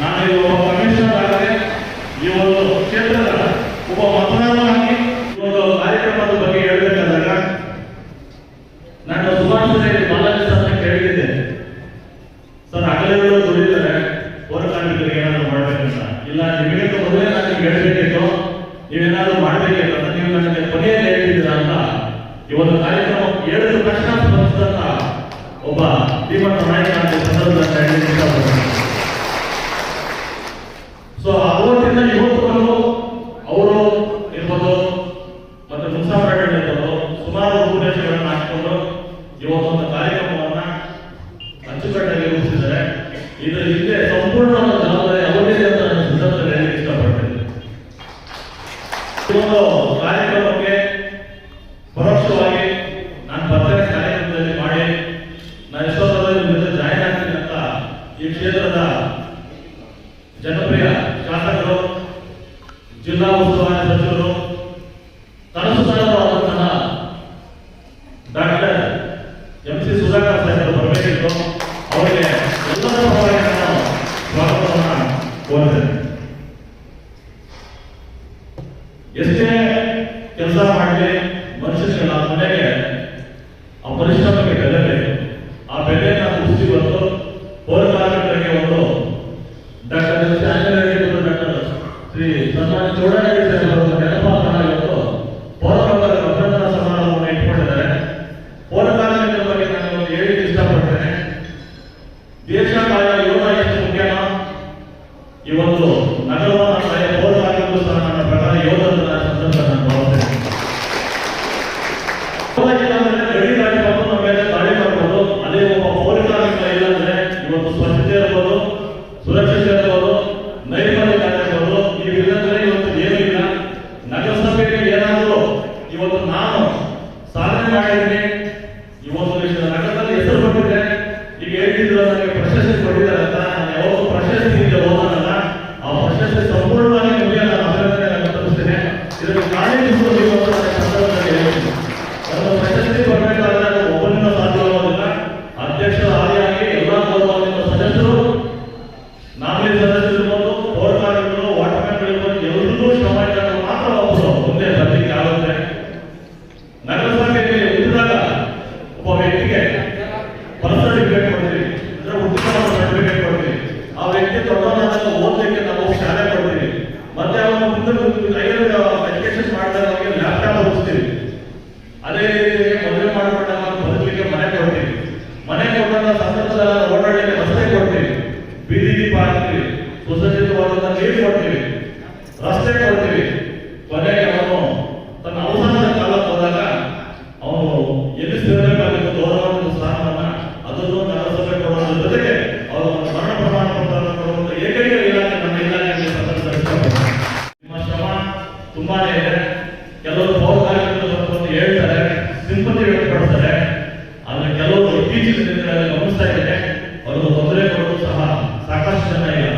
ನಾನು ಒಬ್ಬ ಒಬ್ಬ ಒಂದು ಕಾರ್ಯಕ್ರಮದ ಬಗ್ಗೆ ಹೇಳಬೇಕಾದಾಗ, ನಾನು ಸರ್ ಆಗಲೇ ದುಡಿದರೆ ಹೋರಾಟಗಳಿಗೆ ಏನಾದ್ರು ಮಾಡಬೇಕಂತ. ಇಲ್ಲ, ನಿಮಗೆ ಸೊ ಅವತ್ತಿಂದ ಇವತ್ತುವರೆಗೂ ಜಿಲ್ಲಾ ಉಸ್ತುವಾರಿ ಸಚಿವರು ಕನಸುದಾರರಾದಂತಹ ಡಾಕ್ಟರ್ ಎಂ ಸಿ ಸುಧಾಕರ್ ಸಾಹೇಬರು ಬರಬೇಕಿತ್ತು. ಅವರಿಗೆ ಎಲ್ಲರ ನಾನು ಸ್ವಾಗತವನ್ನು ಎಷ್ಟೇ ಕೆಲಸ ಮಾಡಲಿ ಮನುಷ್ಯನಿಗೆ ನಮ್ಮ ಮನೆಗೆ ಆ ಪರಿಶ್ರಮಕ್ಕೆ ಬೆಲೆ ಇವತ್ತು ನಾನು ಸಾಧನೆ ಮಾಡಿದ್ದೀನಿ. ಇತ್ತೀಚಿನ ದಿನಗಳಲ್ಲಿ ಗಮನಿಸ್ತಾ ಇದ್ದೇನೆ ಅವರು ತೊಂದರೆ ಕೊಡಲು ಸಹ ಸಾಕಷ್ಟು ಜನ ಈಗ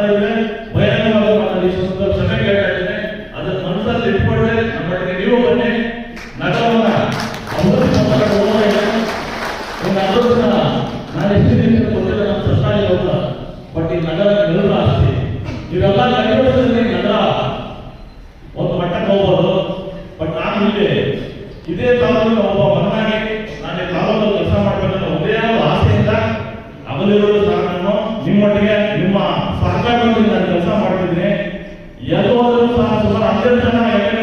Amen ఎక్కడ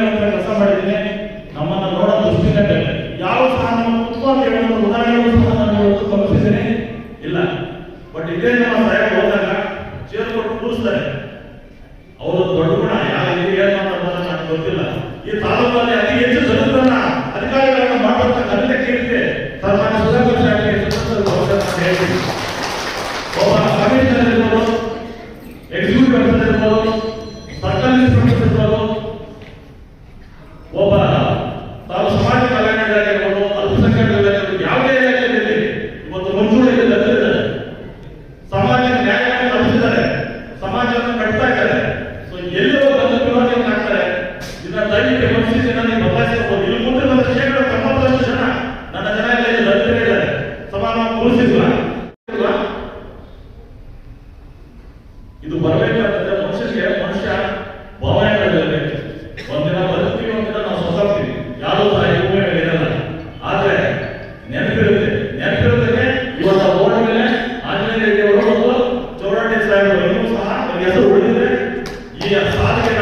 ಬಿಡ್ತಾ ಇದ್ದಾರೆ. ಸೊ ಎಲ್ಲೋ ಬಂದು ವಿರೋಧ ಮಾಡ್ತಾರೆ. ಇದನ್ನ ದಯವಿಟ್ಟು సాధక